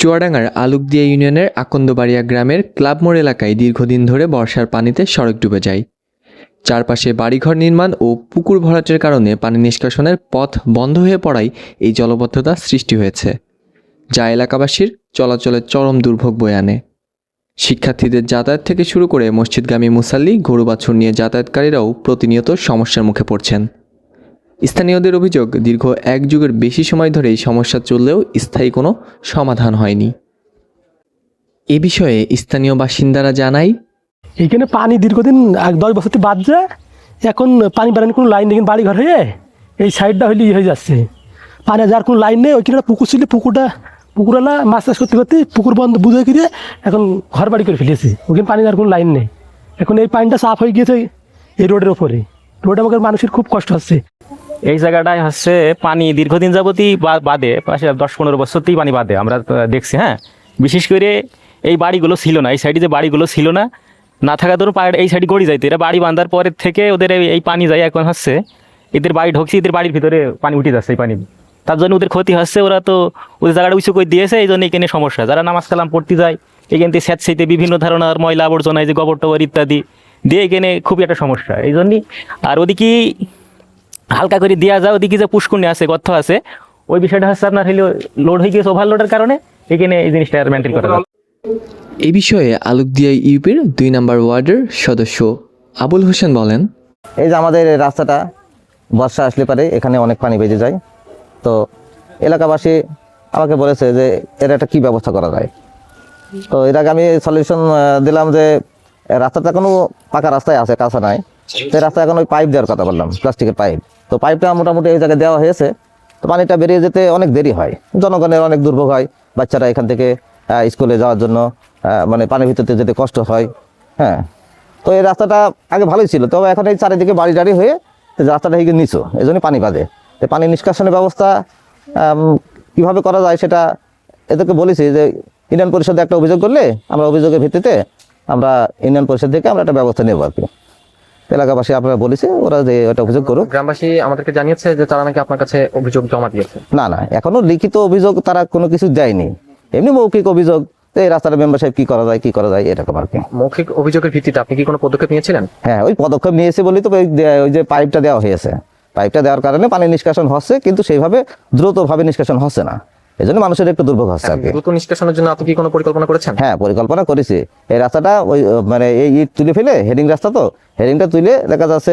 চুয়াডাঙ্গার আলুকদিয়া ইউনিয়নের আকন্দবাড়িয়া গ্রামের ক্লাব মোড় এলাকায় দীর্ঘদিন ধরে বর্ষার পানিতে সড়ক ডুবে যায়। চারপাশে বাড়িঘর নির্মাণ ও পুকুর ভরাটের কারণে পানি নিষ্কাশনের পথ বন্ধ হয়ে পড়ায় এই জলবদ্ধতা সৃষ্টি হয়েছে, যা এলাকাবাসীর চলাচলের চরম দুর্ভোগ বয়ে আনে। শিক্ষার্থীদের যাতায়াত থেকে শুরু করে মসজিদগামী মুসাল্লি, গরু বাছুর নিয়ে যাতায়াতকারীরাও প্রতিনিয়ত সমস্যার মুখে পড়ছেন। স্থানীয়দের অভিযোগ, দীর্ঘ এক যুগের বেশি সময় ধরে সমস্যা চললেও স্থায়ী কোনো সমাধান হয়নি। এ বিষয়ে স্থানীয় বাসিন্দারা জানায়, এইখানে পানি দীর্ঘদিন এক দশ বছর বাদ যায় এখন পানি বাড়ানোর কোনো লাইন নেই, কিন্তু বাড়ি ঘর হয়ে এই সাইডটা হইলে ইয়ে হয়ে যাচ্ছে। পানি যার কোনো লাইন নেই, ওইখানে পুকুর ছিল, পুকুরটা পুকুরওয়ালা মাছ চাষ করতে করতে পুকুর বন্ধ বুঝে গিয়ে এখন ঘর বাড়ি করে ফেলেছে। ওখানে পানি যার কোনো লাইন নেই। এখন এই পানিটা সাফ হয়ে গিয়েছে এই রোডের ওপরে রোড আমাদের মানুষের খুব কষ্ট হচ্ছে। এই জায়গাটায় হচ্ছে পানি দীর্ঘদিন যাবতই বাদে, পাশে দশ পনেরো বছরতেই পানি বাদে, আমরা দেখছি হ্যাঁ? বিশেষ করে এই বাড়িগুলো ছিল না, এই সাইডে যে বাড়িগুলো ছিল না না থাকা ধরুন পাড় এই সাইডে গড়ি যাইতো, এরা বাড়ি বাঁধার পরের থেকে ওদের এই- এই পানি যায় এখন হচ্ছে, এদের বাড়ি ঢুকছে, এদের বাড়ির ভিতরে পানি উঠে যাচ্ছে এই পানি। তার জন্য ওদের ক্ষতি হচ্ছে, ওরা তো ওদের জায়গাটা উঁচু করে দিয়েছে, এই জন্য এখানে সমস্যা। যারা নামাজ কালাম পড়তে যায়, এখান থেকে স্যাঁতসেতে বিভিন্ন ধরনের ময়লা আবর্জনা এই যে গোবর টবর ইত্যাদি দিয়ে এখানে খুবই একটা সমস্যা। এই জন্যই আর ওদিকে হালকা করে দেওয়া যায় ওদিকে যে পুষ্কুনি আছে গর্ত আছে ওই বিষয়টা হচ্ছে আপনার হলো লোড হয়ে গিয়েছে ওভারলোডের কারণে এখানে এই জিনিসটা আর মেনটেন করা যায় এ বিষয়ে আলুকদিয়া ইউপির দুই নম্বর ওয়ার্ডের সদস্য আবুল হোসেন বলেন এই যে আমাদের রাস্তাটা বর্ষা আসলে পারে এখানে অনেক পানি বেজে যায়। তো এলাকাবাসী আমাকে বলেছে যে এর একটা কী ব্যবস্থা করা যায়? তো এর আগে আমি সলিউশন দিলাম যে রাস্তাটা কোনো পাকা রাস্তায় আছে কাঁচা নাই। তো এই রাস্তায় এখন ওই পাইপ দেওয়ার কথা বললাম প্লাস্টিকের পাইপ তো পাইপটা মোটামুটি এই জায়গায় দেওয়া হয়েছে। তো পানিটা বেরিয়ে যেতে অনেক দেরি হয়। জনগণের অনেক দুর্ভোগ হয়। বাচ্চারা এখান থেকে স্কুলে যাওয়ার জন্য মানে পানির ভিতরে যেতে কষ্ট হয়। হ্যাঁ। তো এই রাস্তাটা আগে ভালোই ছিল। তবে এখন এই চারিদিকে বাড়ি টাড়ি হয়ে রাস্তাটা হয়ে গিয়ে নিচু। এই জন্য পানি বাঁধে তো পানি নিষ্কাশনের ব্যবস্থা কীভাবে করা যায় সেটা এদেরকে বলেছি যে ইউনিয়ন পরিষদে একটা অভিযোগ করলে আমরা অভিযোগের ভিত্তিতে আমরা ইউনিয়ন পরিষদ থেকে আমরা একটা ব্যবস্থা নেব আর কি। এলাকাবাসী আপনারা বলেছে ওরা যে একটা অভিযোগ করুক। গ্রামবাসী আমাদেরকে জানিয়েছে যে তারা নাকি আপনার কাছে অভিযোগ জমা দিয়েছে। না না এখনও লিখিত অভিযোগ তারা কোনো কিছু দেয়নি। এমনি মৌখিক অভিযোগ এই রাস্তাটা মেম্বার সাহেব কি করা যায় কি করা যায় এরকম আর কি। মৌখিক অভিযোগের ভিত্তিতে আপনি কি কোনো পদক্ষেপ নিয়েছিলেন? হ্যাঁ ওই পদক্ষেপ নিয়েছে বলেই তো ওই ওই যে পাইপটা দেওয়া হয়েছে। পাইপটা দেওয়ার কারণে পানি নিষ্কাশন হচ্ছে কিন্তু সেইভাবে দ্রুতভাবে নিষ্কাশন হচ্ছে না। এই জন্য মানুষের একটু দুর্ভোগ হচ্ছে আর কি। দ্রুত নিষ্কাশনের জন্য আপনি কি কোনো পরিকল্পনা করেছেন? হ্যাঁ পরিকল্পনা করেছি। এই রাস্তাটা ওই মানে এই ইট তুলে ফেলে হেডিং রাস্তা তো হেডিংটা তুলে দেখা যাচ্ছে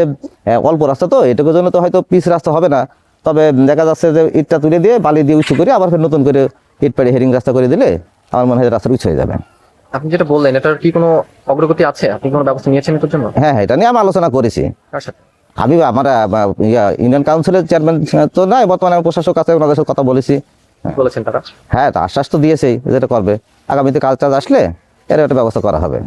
অল্প রাস্তা তো এটুকুর জন্য তো হয়তো পিচ রাস্তা হবে না। তবে দেখা যাচ্ছে যে ইটটা তুলে দিয়ে বালি দিয়ে উঁচু করে আবার ফের নতুন করে ইট পাড়ি হেডিং রাস্তা করে দিলে আমার মনে হয় রাস্তা উঁচু হয়ে যাবে। আপনি যেটা বললেন এটার কি কোনো অগ্রগতি আছে? আপনি কোনো ব্যবস্থা নিয়েছেন এটার জন্য? হ্যাঁ হ্যাঁ এটা নিয়ে আমি আলোচনা করেছি। আমি আমার ইউনিয়ন কাউন্সিলের চেয়ারম্যান তো নাই বর্তমানে প্রশাসক আছে ওনাদের সাথে কথা বলেছি। বলেছেন তারা? হ্যাঁ তা আশ্বাস তো দিয়েছেই যেটা করবে। আগামীতে কাজ টাজ আসলে এর একটা ব্যবস্থা করা হবে।